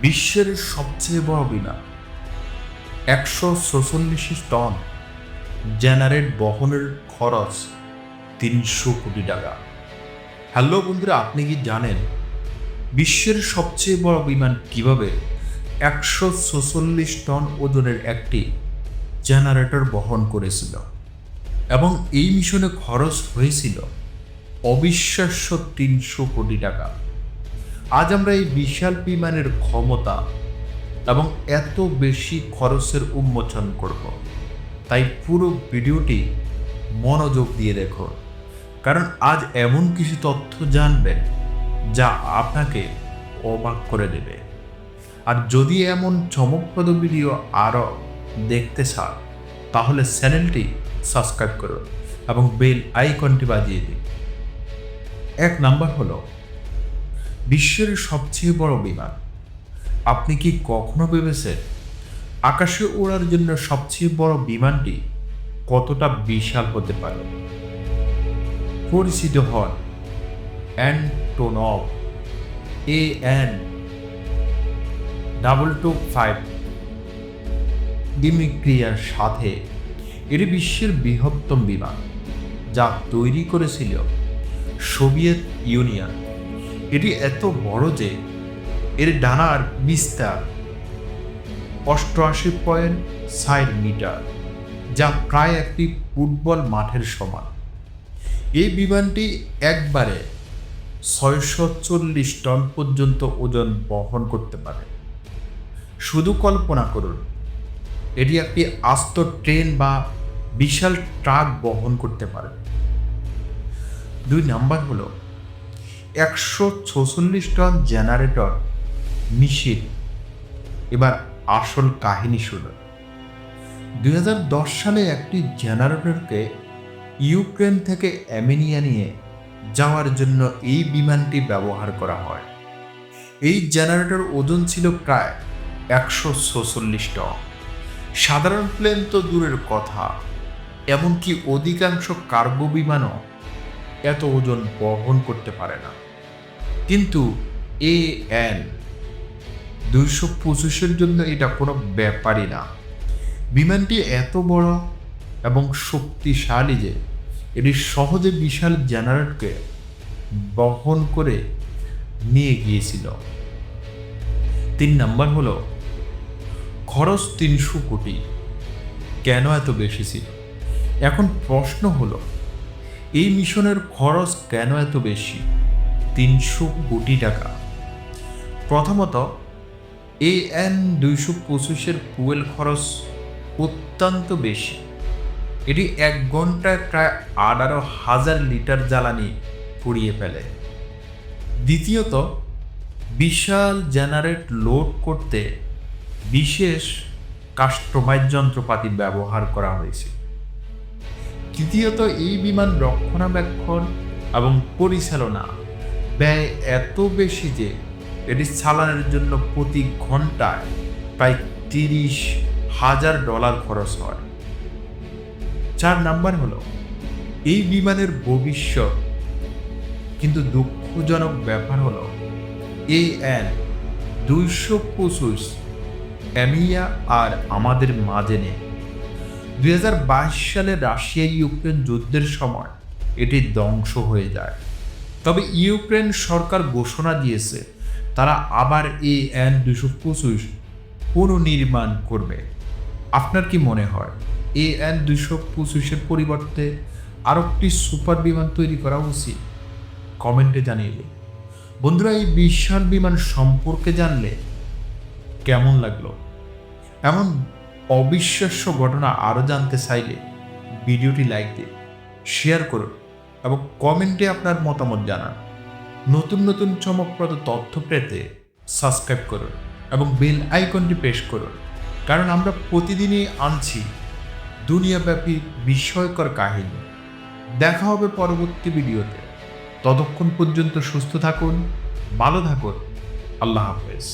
বিশ্বের সবচেয়ে বড় বিমান একশো ছচল্লিশ টন জেনারেট বহনের খরচ তিনশো কোটি টাকা। হ্যালো বন্ধুরা, আপনি কি জানেন বিশ্বের সবচেয়ে বড় বিমান কীভাবে একশো ছচল্লিশ টন ওজনের একটি জেনারেটর বহন করেছিল? এবং এই মিশনে খরচ হয়েছিল অবিশ্বাস্য তিনশো কোটি টাকা। আজ আমরা এই বিশাল বিমানের ক্ষমতা এবং এত বেশি খরচের উন্মোচন করব। তাই পুরো ভিডিওটি মনোযোগ দিয়ে দেখো। কারণ আজ এমন কিছু তথ্য জানবেন যা আপনাকে অবাক করে দেবে। আর যদি এমন চমকপ্রদ ভিডিও আরও দেখতে চান তাহলে চ্যানেলটি সাবস্ক্রাইব করুন এবং বেল আইকনটি বাজিয়ে দিন এক নাম্বার হলো বিশ্বের সবচেয়ে বড় বিমান। আপনি কি কখনো ভেবেছেন আকাশে ওড়ার জন্য সবচেয়ে বড় বিমানটি কতটা বিশাল হতে পারে? পরিচিত হন Antonov A N double two five. ডিমিক্রিয়ার সাথে এটি বিশ্বের বৃহত্তম বিমান, যা তৈরি করেছিল সোভিয়েত ইউনিয়ন। এটি এত বড় যে এর ডানার বিস্তার অষ্টআশি পয়েন্ট ষাট মিটার, যা প্রায় একটি ফুটবল মাঠের সমান। এই বিমানটি একবারে ছয়শো চল্লিশ টন পর্যন্ত ওজন বহন করতে পারে। শুধু কল্পনা করুন, এটি একটি আস্ত ট্রেন বা বিশাল ট্রাক বহন করতে পারে। দুই নাম্বার হলো একশো ছচল্লিশ টন জেনারেটর মিশিল এবার আসল কাহিনী শুনুন। দু হাজার দশ সালে একটি জেনারেটরকে ইউক্রেন থেকে অ্যামিনিয়া নিয়ে যাওয়ার জন্য এই বিমানটি ব্যবহার করা হয়। এই জেনারেটর ওজন ছিল প্রায় একশো ছচল্লিশ টন। সাধারণ প্লেন তো দূরের কথা, এমনকি অধিকাংশ কার্গো বিমানও এত ওজন বহন করতে পারে না। কিন্তু এ এন দুইশো পঁচিশের জন্য এটা কোনো ব্যাপারই না। বিমানটি এত বড় এবং শক্তিশালী যে এটি সহজে বিশাল জেনারেটকে বহন করে নিয়ে গিয়েছিল। তিন নাম্বার হলো, খরচ তিনশো কোটি। কেন এত বেশি ছিল? এখন প্রশ্ন হলো, এই মিশনের খরচ কেন এত বেশি? তিনশো কোটি টাকা। প্রথমত এ এন দুইশো পঁচিশের ফুয়েল খরচ অত্যন্ত বেশি। এটি এক ঘন্টায় প্রায় আঠারো হাজার লিটার জ্বালানি পুড়িয়ে ফেলে। দ্বিতীয়ত, বিশাল জেনারেট লোড করতে বিশেষ কাস্টমাইজ যন্ত্রপাতি ব্যবহার করা হয়েছে। তৃতীয়ত, এই বিমান রক্ষণাবেক্ষণ এবং পরিচালনা ব্যয় এত বেশি যে এটি চালানোর জন্য প্রতি ঘন্টায় প্রায় তিরিশ হাজার ডলার খরচ হয়। চার নাম্বার হলো, এই বিমানের ভবিষ্যৎ কিন্তু দুঃখজনক ব্যাপার হলো এই এন দুইশো পঁচিশ অ্যামিয়া আর আমাদের মাঝে নেই। দুই সালে রাশিয়া ইউক্রেন যুদ্ধের সময় এটি ধ্বংস হয়ে যায়। তবে ইউক্রেন সরকার ঘোষণা দিয়েছে, তারা আবার এ এন দুশো পঁচিশ পুনর্নির্মাণ করবে। আপনার কি মনে হয় এ এন দুশো পঁচিশের পরিবর্তে আরও একটি সুপার বিমান তৈরি করা উচিত? কমেন্টে জানিয়ে দিন। বন্ধুরা, এই বিশাল বিমান সম্পর্কে জানলে কেমন লাগল? এমন অবিশ্বাস্য ঘটনা আরও জানতে চাইলে ভিডিওটি লাইক দিন শেয়ার করুন। এবং কমেন্টে আপনার মতামত জানান। নতুন নতুন চমকপ্রদ তথ্য পেতে সাবস্ক্রাইব করুন এবং বেল আইকনটি প্রেস করুন। কারণ আমরা প্রতিদিনই আনছি দুনিয়াব্যাপী বিস্ময়কর কাহিনী। দেখা হবে পরবর্তী ভিডিওতে। ততক্ষণ পর্যন্ত সুস্থ থাকুন, ভালো থাকুন। আল্লাহ হাফেজ।